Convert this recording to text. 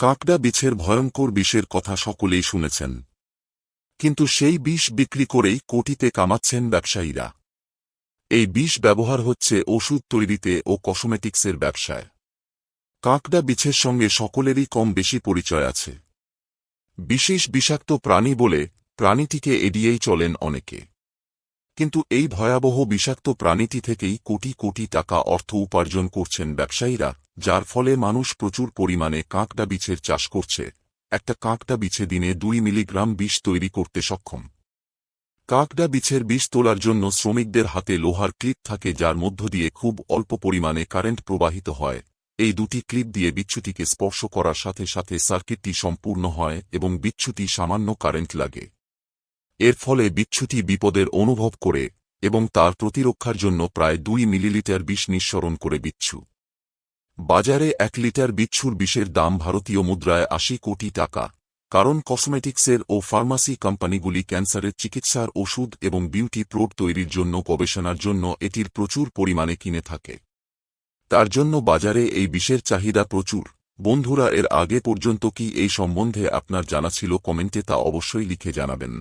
কাঁকড়া বিছের ভয়ঙ্কর বিষের কথা সকলেই শুনেছেন। কিন্তু সেই বিষ বিক্রি করেই কোটিতে কামাচ্ছেন ব্যবসায়ীরা। এই বিষ ব্যবহার হচ্ছে ওষুধ তৈরিতে ও কসমেটিক্সের ব্যবসায়। কাঁকড়া বিছের সঙ্গে সকলেরই কম বেশি পরিচয় আছে। বিশেষ বিষাক্ত প্রাণী বলে প্রাণীটিকে এড়িয়েই চলেন অনেকে। কিন্তু এই ভয়াবহ বিষাক্ত প্রাণীটি থেকেই কোটি কোটি টাকা অর্থ উপার্জন করছেন ব্যবসায়ীরা, যার ফলে মানুষ প্রচুর পরিমাণে কাঁকড়া বিছের চাষ করছে। একটা কাঁকড়া বিছে দিনে দুই মিলিগ্রাম বিষ তৈরি করতে সক্ষম। কাঁকড়া বিছের বিষ তোলার জন্য শ্রমিকদের হাতে লোহার ক্লিপ থাকে যার মধ্য দিয়ে খুব অল্প পরিমাণে কারেন্ট প্রবাহিত হয়। এই দুটি ক্লিপ দিয়ে বিচ্ছুটিকে স্পর্শ করার সাথে সাথে সার্কিটটি সম্পূর্ণ হয় এবং বিচ্ছুটি সামান্য কারেন্ট লাগে। এর ফলে বিচ্ছুটি বিপদের অনুভব করে এবং তার প্রতিরক্ষার জন্য প্রায় দুই মিলিলিটার বিষ নিঃসরণ করে বিচ্ছু। বাজারে এক লিটার বিচ্ছুর বিষের দাম ভারতীয় মুদ্রায় আশি কোটি টাকা, কারণ কসমেটিক্সের ও ফার্মাসি কোম্পানিগুলি ক্যান্সারের চিকিৎসার ওষুধ এবং বিউটি প্রোড তৈরির জন্য গবেষণার জন্য এটির প্রচুর পরিমাণে কিনে থাকে। তার জন্য বাজারে এই বিষের চাহিদা প্রচুর। বন্ধুরা, এর আগে পর্যন্ত কি এই সম্বন্ধে আপনার জানা ছিল কমেন্টে তা অবশ্যই লিখে জানাবেন।